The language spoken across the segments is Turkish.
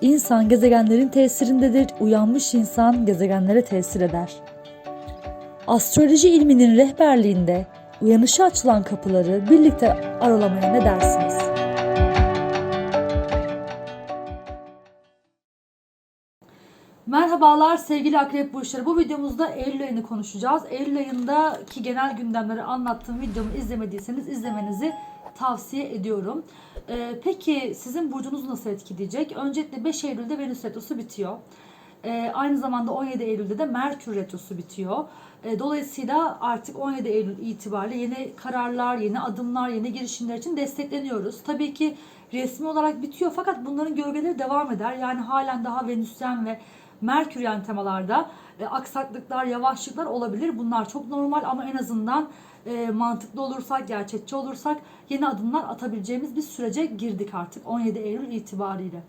insan gezegenlerin tesirindedir, uyanmış insan gezegenlere tesir eder. Astroloji ilminin rehberliğinde uyanışa açılan kapıları birlikte aralamaya ne dersiniz? Merhabalar sevgili akrep burçları. Bu videomuzda Eylül ayını konuşacağız. Eylül ayındaki genel gündemleri anlattığım videomu izlemediyseniz izlemenizi tavsiye ediyorum. Ee, peki sizin burcunuzu nasıl etkileyecek? Öncelikle 5 Eylül'de Venüs Retrosu bitiyor. Ee, aynı zamanda 17 Eylül'de de Merkür Retrosu bitiyor. Ee, dolayısıyla artık 17 Eylül itibariyle yeni kararlar, yeni adımlar, yeni girişimler için destekleniyoruz. Tabii ki resmi olarak bitiyor fakat bunların gölgeleri devam eder. Yani halen daha Venüsyen ve Merküryen temalarda e, aksaklıklar, yavaşlıklar olabilir. Bunlar çok normal ama en azından e, mantıklı olursak, gerçekçi olursak yeni adımlar atabileceğimiz bir sürece girdik artık 17 Eylül itibariyle.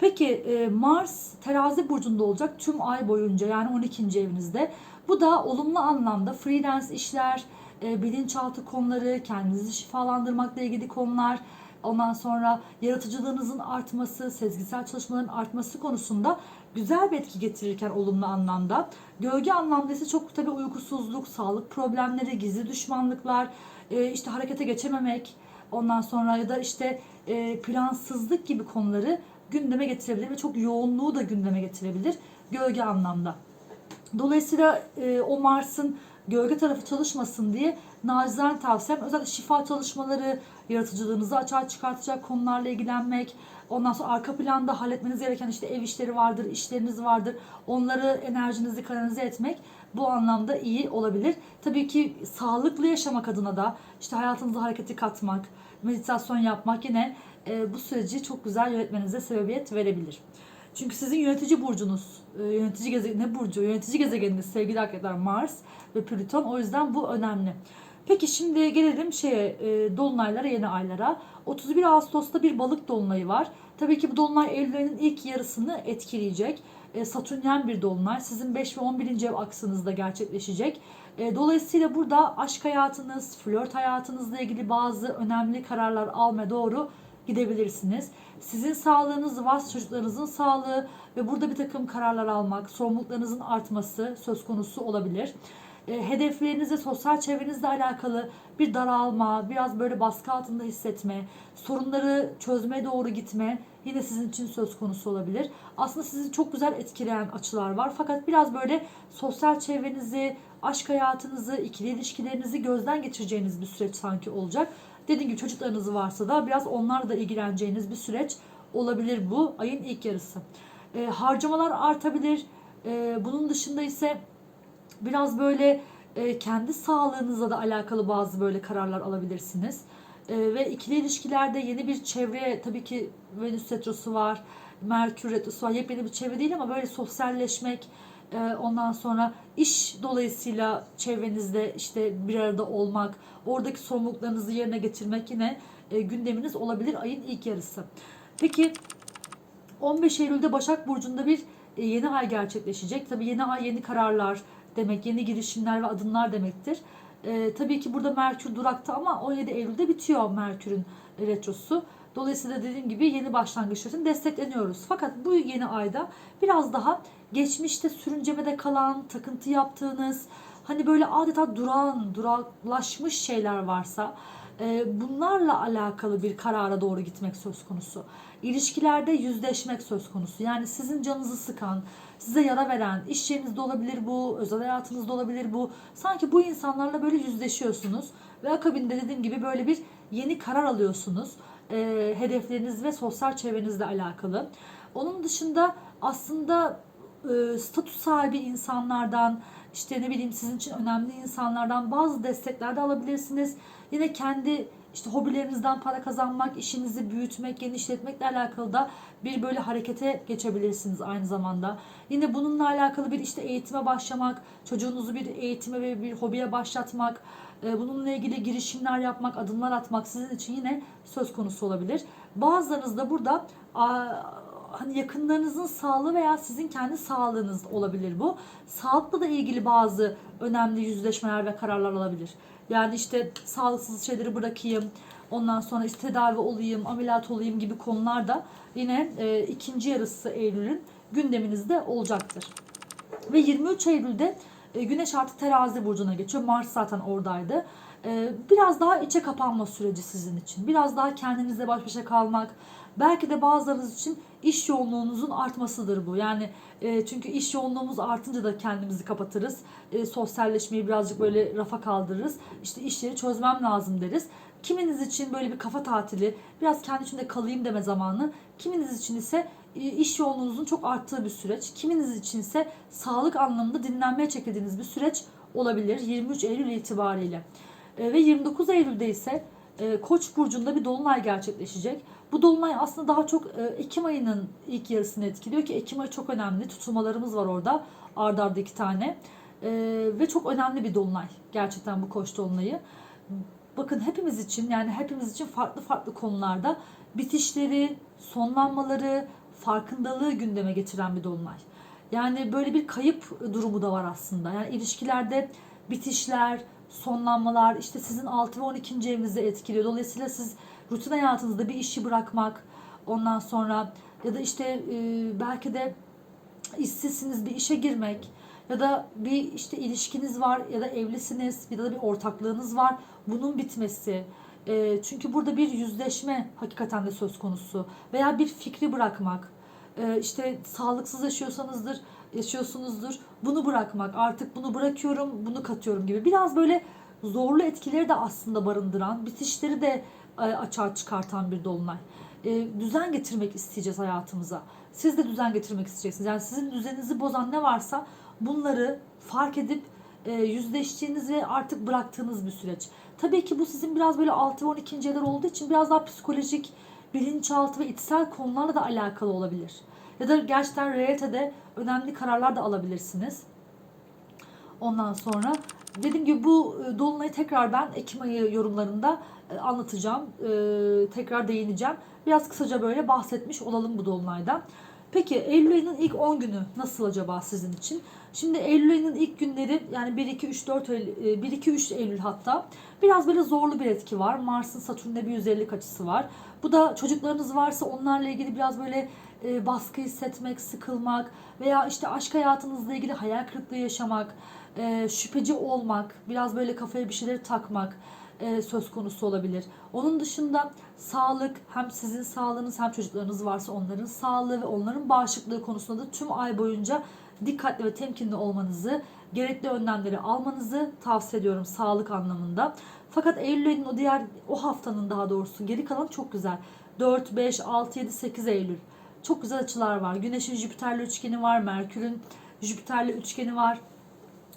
Peki e, Mars terazi burcunda olacak tüm ay boyunca yani 12. evinizde. Bu da olumlu anlamda freelance işler, e, bilinçaltı konuları, kendinizi şifalandırmakla ilgili konular, ondan sonra yaratıcılığınızın artması, sezgisel çalışmaların artması konusunda güzel bir etki getirirken olumlu anlamda. Gölge anlamda ise çok tabii uykusuzluk, sağlık problemleri, gizli düşmanlıklar, e, işte harekete geçememek, ondan sonra ya da işte e, plansızlık gibi konuları gündeme getirebilir ve çok yoğunluğu da gündeme getirebilir gölge anlamda. Dolayısıyla e, o Mars'ın gölge tarafı çalışmasın diye nacizane tavsiyem özellikle şifa çalışmaları, yaratıcılığınızı açığa çıkartacak konularla ilgilenmek, ondan sonra arka planda halletmeniz gereken işte ev işleri vardır, işleriniz vardır. Onları enerjinizi kanalize etmek bu anlamda iyi olabilir. Tabii ki sağlıklı yaşamak adına da işte hayatınıza hareketi katmak, meditasyon yapmak yine e, bu süreci çok güzel yönetmenize sebebiyet verebilir. Çünkü sizin yönetici burcunuz, e, yönetici gezegen ne burcu? Yönetici gezegeniniz sevgili arkadaşlar Mars ve Plüton. O yüzden bu önemli. Peki şimdi gelelim şeye e, dolunaylara, yeni aylara. 31 Ağustos'ta bir balık dolunayı var. Tabii ki bu dolunay Eylül ilk yarısını etkileyecek. E, Satürnyen bir dolunay. Sizin 5 ve 11. ev aksınızda gerçekleşecek. E, dolayısıyla burada aşk hayatınız, flört hayatınızla ilgili bazı önemli kararlar almaya doğru gidebilirsiniz. Sizin sağlığınız, varsa çocuklarınızın sağlığı ve burada bir takım kararlar almak, sorumluluklarınızın artması söz konusu olabilir. E, hedeflerinizle, sosyal çevrenizle alakalı bir daralma, biraz böyle baskı altında hissetme, sorunları çözmeye doğru gitme yine sizin için söz konusu olabilir. Aslında sizi çok güzel etkileyen açılar var. Fakat biraz böyle sosyal çevrenizi, aşk hayatınızı, ikili ilişkilerinizi gözden geçireceğiniz bir süreç sanki olacak. Dediğim gibi çocuklarınız varsa da biraz onlarla da ilgileneceğiniz bir süreç olabilir bu ayın ilk yarısı. E, harcamalar artabilir. E, bunun dışında ise biraz böyle e, kendi sağlığınızla da alakalı bazı böyle kararlar alabilirsiniz. E, ve ikili ilişkilerde yeni bir çevreye tabii ki Venüs retrosu var, Merkür retrosu var. Yepyeni bir çevre değil ama böyle sosyalleşmek, ondan sonra iş dolayısıyla çevrenizde işte bir arada olmak, oradaki sorumluluklarınızı yerine getirmek yine e, gündeminiz olabilir ayın ilk yarısı. Peki 15 Eylül'de Başak Burcu'nda bir e, yeni ay gerçekleşecek. Tabii yeni ay yeni kararlar demek, yeni girişimler ve adımlar demektir. E, tabii ki burada Merkür durakta ama 17 Eylül'de bitiyor Merkür'ün retrosu. Dolayısıyla dediğim gibi yeni başlangıçların destekleniyoruz. Fakat bu yeni ayda biraz daha geçmişte sürüncemede kalan, takıntı yaptığınız, hani böyle adeta duran, duraklaşmış şeyler varsa e, bunlarla alakalı bir karara doğru gitmek söz konusu. İlişkilerde yüzleşmek söz konusu. Yani sizin canınızı sıkan, size yara veren, iş yerinizde olabilir bu, özel hayatınızda olabilir bu. Sanki bu insanlarla böyle yüzleşiyorsunuz ve akabinde dediğim gibi böyle bir yeni karar alıyorsunuz. E, hedefleriniz ve sosyal çevrenizle alakalı. Onun dışında aslında e, statü sahibi insanlardan, işte ne bileyim sizin için önemli insanlardan bazı destekler de alabilirsiniz. Yine kendi işte hobilerinizden para kazanmak, işinizi büyütmek, genişletmekle alakalı da bir böyle harekete geçebilirsiniz aynı zamanda. Yine bununla alakalı bir işte eğitime başlamak, çocuğunuzu bir eğitime ve bir hobiye başlatmak, bununla ilgili girişimler yapmak, adımlar atmak sizin için yine söz konusu olabilir. Bazılarınız da burada hani yakınlarınızın sağlığı veya sizin kendi sağlığınız olabilir bu. Sağlıkla da ilgili bazı önemli yüzleşmeler ve kararlar alabilir. Yani işte sağlıksız şeyleri bırakayım, ondan sonra işte tedavi olayım, ameliyat olayım gibi konular da yine e, ikinci yarısı Eylül'ün gündeminizde olacaktır. Ve 23 Eylül'de e, Güneş artı terazi burcuna geçiyor. Mars zaten oradaydı. E, biraz daha içe kapanma süreci sizin için. Biraz daha kendinizle baş başa kalmak. Belki de bazılarınız için iş yoğunluğunuzun artmasıdır bu. Yani e, çünkü iş yoğunluğumuz artınca da kendimizi kapatırız. E, sosyalleşmeyi birazcık böyle rafa kaldırırız. İşte işleri çözmem lazım deriz. Kiminiz için böyle bir kafa tatili, biraz kendi içinde kalayım deme zamanı. Kiminiz için ise e, iş yoğunluğunuzun çok arttığı bir süreç. Kiminiz için ise sağlık anlamında dinlenmeye çekildiğiniz bir süreç olabilir 23 Eylül itibariyle. E, Ve 29 Eylül'de ise e, Koç burcunda bir dolunay gerçekleşecek. Bu dolunay aslında daha çok e, Ekim ayının ilk yarısını etkiliyor ki Ekim ayı çok önemli. Tutulmalarımız var orada. Arda arda iki tane. E, Ve çok önemli bir dolunay. Gerçekten bu Koç dolunayı. Bakın hepimiz için yani hepimiz için farklı farklı konularda bitişleri, sonlanmaları, farkındalığı gündeme getiren bir dolunay. Yani böyle bir kayıp durumu da var aslında. Yani ilişkilerde bitişler, sonlanmalar işte sizin 6 ve 12. evinizi etkiliyor. Dolayısıyla siz rutin hayatınızda bir işi bırakmak, ondan sonra ya da işte e, belki de işsizsiniz bir işe girmek ya da bir işte ilişkiniz var ya da evlisiniz ya da bir ortaklığınız var. Bunun bitmesi. E, çünkü burada bir yüzleşme hakikaten de söz konusu. Veya bir fikri bırakmak. E, işte sağlıksız yaşıyorsanızdır, yaşıyorsunuzdur. Bunu bırakmak. Artık bunu bırakıyorum, bunu katıyorum gibi. Biraz böyle zorlu etkileri de aslında barındıran, bitişleri de e, açığa çıkartan bir dolunay. E, düzen getirmek isteyeceğiz hayatımıza. Siz de düzen getirmek isteyeceksiniz. Yani sizin düzeninizi bozan ne varsa bunları fark edip e, yüzleştiğiniz ve artık bıraktığınız bir süreç. Tabii ki bu sizin biraz böyle 6 ve 12. evler olduğu için biraz daha psikolojik, bilinçaltı ve içsel konularla da alakalı olabilir. Ya da gerçekten realitede önemli kararlar da alabilirsiniz. Ondan sonra dediğim gibi bu e, dolunayı tekrar ben Ekim ayı yorumlarında e, anlatacağım. E, tekrar değineceğim. Biraz kısaca böyle bahsetmiş olalım bu dolunaydan. Peki Eylül ayının ilk 10 günü nasıl acaba sizin için? Şimdi Eylül ayının ilk günleri yani 1 2 3 4 Eylül, 1 2 3 Eylül hatta biraz böyle zorlu bir etki var. Mars'ın Satürn'de bir 150 açısı var. Bu da çocuklarınız varsa onlarla ilgili biraz böyle e, baskı hissetmek, sıkılmak veya işte aşk hayatınızla ilgili hayal kırıklığı yaşamak, e, şüpheci olmak, biraz böyle kafaya bir şeyleri takmak e, söz konusu olabilir. Onun dışında sağlık hem sizin sağlığınız hem çocuklarınız varsa onların sağlığı ve onların bağışıklığı konusunda da tüm ay boyunca dikkatli ve temkinli olmanızı, gerekli önlemleri almanızı tavsiye ediyorum sağlık anlamında. Fakat Eylül ayının o diğer o haftanın daha doğrusu geri kalan çok güzel. 4, 5, 6, 7, 8 Eylül. Çok güzel açılar var. Güneşin Jüpiter'le üçgeni var. Merkür'ün Jüpiter'le üçgeni var.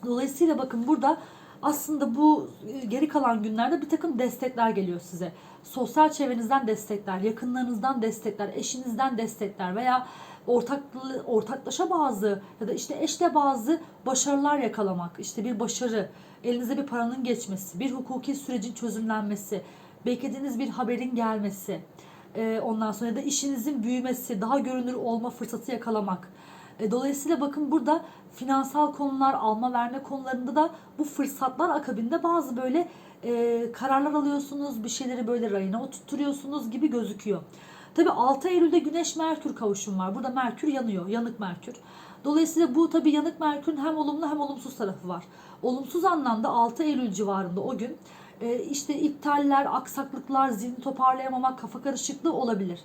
Dolayısıyla bakın burada aslında bu e, geri kalan günlerde bir takım destekler geliyor size. Sosyal çevrenizden destekler, yakınlarınızdan destekler, eşinizden destekler veya ortaklı, ortaklaşa bazı ya da işte eşle bazı başarılar yakalamak. işte bir başarı, elinize bir paranın geçmesi, bir hukuki sürecin çözümlenmesi, beklediğiniz bir haberin gelmesi, e, ondan sonra ya da işinizin büyümesi, daha görünür olma fırsatı yakalamak. E, Dolayısıyla bakın burada finansal konular, alma verme konularında da bu fırsatlar akabinde bazı böyle e, kararlar alıyorsunuz, bir şeyleri böyle rayına oturtuyorsunuz gibi gözüküyor. Tabi 6 Eylül'de Güneş Merkür kavuşum var. Burada Merkür yanıyor, yanık Merkür. Dolayısıyla bu tabi yanık Merkür'ün hem olumlu hem olumsuz tarafı var. Olumsuz anlamda 6 Eylül civarında o gün e, işte iptaller, aksaklıklar, zihni toparlayamamak, kafa karışıklığı olabilir.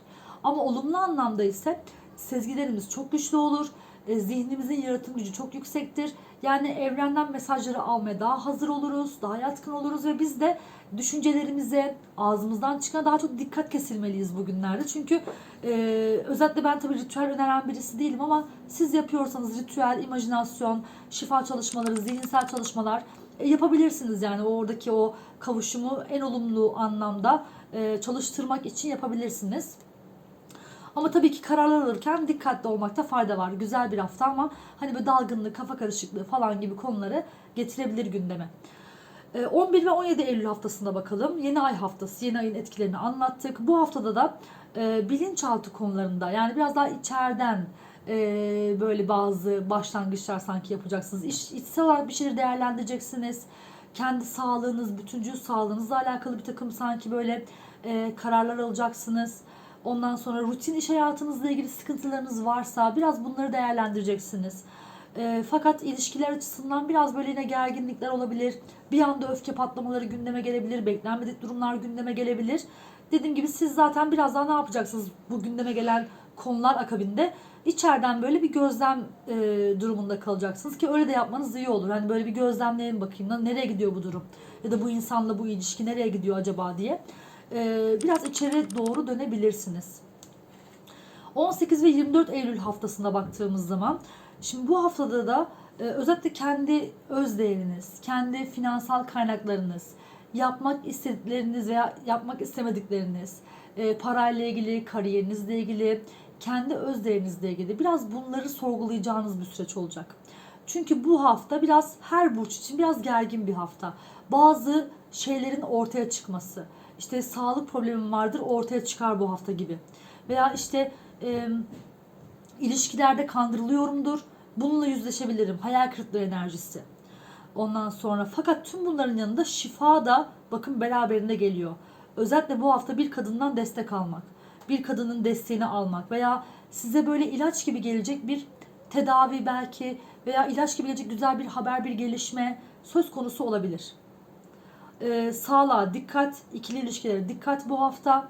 Ama olumlu anlamda ise sezgilerimiz çok güçlü olur. E, zihnimizin yaratım gücü çok yüksektir. Yani evrenden mesajları almaya daha hazır oluruz, daha yatkın oluruz ve biz de düşüncelerimize, ağzımızdan çıkan daha çok dikkat kesilmeliyiz bugünlerde. Çünkü e, özellikle ben tabii ritüel öneren birisi değilim ama siz yapıyorsanız ritüel, imajinasyon, şifa çalışmaları, zihinsel çalışmalar e, yapabilirsiniz yani oradaki o kavuşumu en olumlu anlamda e, çalıştırmak için yapabilirsiniz. Ama tabii ki kararlar alırken dikkatli olmakta fayda var. Güzel bir hafta ama hani böyle dalgınlık, kafa karışıklığı falan gibi konuları getirebilir gündeme. Ee, 11 ve 17 Eylül haftasında bakalım. Yeni ay haftası, yeni ayın etkilerini anlattık. Bu haftada da e, bilinçaltı konularında yani biraz daha içeriden e, böyle bazı başlangıçlar sanki yapacaksınız. İş, içsel olarak bir şeyleri değerlendireceksiniz. Kendi sağlığınız, bütüncül sağlığınızla alakalı bir takım sanki böyle e, kararlar alacaksınız. Ondan sonra rutin iş hayatınızla ilgili sıkıntılarınız varsa biraz bunları değerlendireceksiniz. E, fakat ilişkiler açısından biraz böyle yine gerginlikler olabilir. Bir anda öfke patlamaları gündeme gelebilir. Beklenmedik durumlar gündeme gelebilir. Dediğim gibi siz zaten biraz daha ne yapacaksınız bu gündeme gelen konular akabinde? içeriden böyle bir gözlem e, durumunda kalacaksınız ki öyle de yapmanız iyi olur. Hani böyle bir gözlemleyin bakayım lan nereye gidiyor bu durum ya da bu insanla bu ilişki nereye gidiyor acaba diye e, biraz içeri doğru dönebilirsiniz. 18 ve 24 Eylül haftasına baktığımız zaman şimdi bu haftada da e, özellikle kendi öz değeriniz, kendi finansal kaynaklarınız, yapmak istedikleriniz veya yapmak istemedikleriniz, e, parayla ilgili, kariyerinizle ilgili, kendi öz değerinizle ilgili biraz bunları sorgulayacağınız bir süreç olacak. Çünkü bu hafta biraz her burç için biraz gergin bir hafta. Bazı şeylerin ortaya çıkması. İşte sağlık problemim vardır ortaya çıkar bu hafta gibi. Veya işte e, ilişkilerde kandırılıyorumdur. Bununla yüzleşebilirim. Hayal kırıklığı enerjisi. Ondan sonra fakat tüm bunların yanında şifa da bakın beraberinde geliyor. Özellikle bu hafta bir kadından destek almak. Bir kadının desteğini almak veya size böyle ilaç gibi gelecek bir tedavi belki veya ilaç gibi gelecek güzel bir haber, bir gelişme söz konusu olabilir. Ee, sağlığa dikkat, ikili ilişkilere dikkat bu hafta.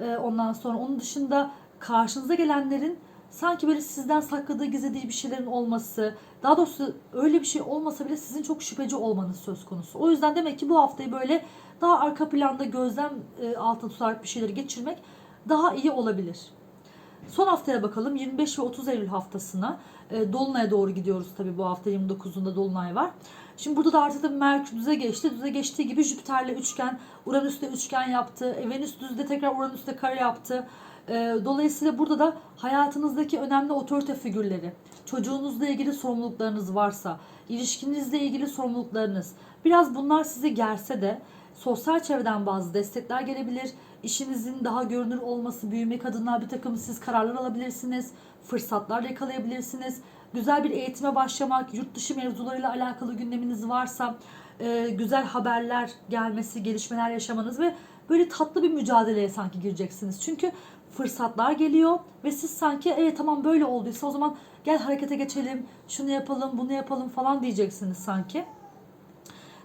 Ee, ondan sonra onun dışında karşınıza gelenlerin sanki böyle sizden sakladığı, gizlediği bir şeylerin olması, daha doğrusu öyle bir şey olmasa bile sizin çok şüpheci olmanız söz konusu. O yüzden demek ki bu haftayı böyle daha arka planda gözlem e, altında tutarak bir şeyleri geçirmek daha iyi olabilir. Son haftaya bakalım 25 ve 30 Eylül haftasına. E, Dolunay'a doğru gidiyoruz tabii bu hafta 29'unda Dolunay var. Şimdi burada da artık da Merkür düze geçti. Düze geçtiği gibi Jüpiter'le üçgen, Uranüs'le üçgen yaptı. E, Venüs düzde tekrar Uranüs'le kare yaptı. E, Dolayısıyla burada da hayatınızdaki önemli otorite figürleri, çocuğunuzla ilgili sorumluluklarınız varsa, ilişkinizle ilgili sorumluluklarınız, biraz bunlar sizi gerse de sosyal çevreden bazı destekler gelebilir. İşinizin daha görünür olması, büyümek adına bir takım siz kararlar alabilirsiniz. Fırsatlar yakalayabilirsiniz. Güzel bir eğitime başlamak, yurt dışı mevzularıyla alakalı gündeminiz varsa e, güzel haberler gelmesi, gelişmeler yaşamanız ve böyle tatlı bir mücadeleye sanki gireceksiniz. Çünkü fırsatlar geliyor ve siz sanki evet tamam böyle olduysa o zaman gel harekete geçelim, şunu yapalım, bunu yapalım falan diyeceksiniz sanki.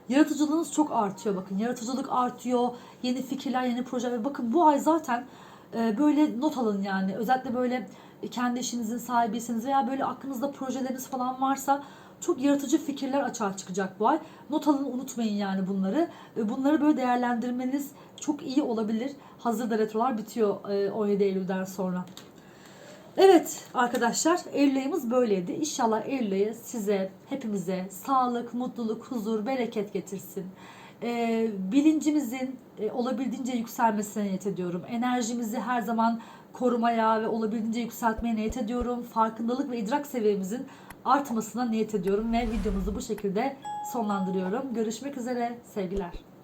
Yaratıcılığınız çok artıyor bakın. Yaratıcılık artıyor. Yeni fikirler, yeni projeler. Bakın bu ay zaten e, böyle not alın yani. Özellikle böyle kendi işinizin sahibiyseniz veya böyle aklınızda projeleriniz falan varsa çok yaratıcı fikirler açığa çıkacak bu ay. Not alın unutmayın yani bunları. E, Bunları böyle değerlendirmeniz çok iyi olabilir. Hazırda retrolar bitiyor e, 17 Eylül'den sonra. Evet arkadaşlar Eylül ayımız böyleydi. İnşallah Eylül ayı size, hepimize sağlık, mutluluk, huzur, bereket getirsin. Ee, bilincimizin e, olabildiğince yükselmesine niyet ediyorum. Enerjimizi her zaman korumaya ve olabildiğince yükseltmeye niyet ediyorum. Farkındalık ve idrak seviyemizin artmasına niyet ediyorum ve videomuzu bu şekilde sonlandırıyorum. Görüşmek üzere sevgiler.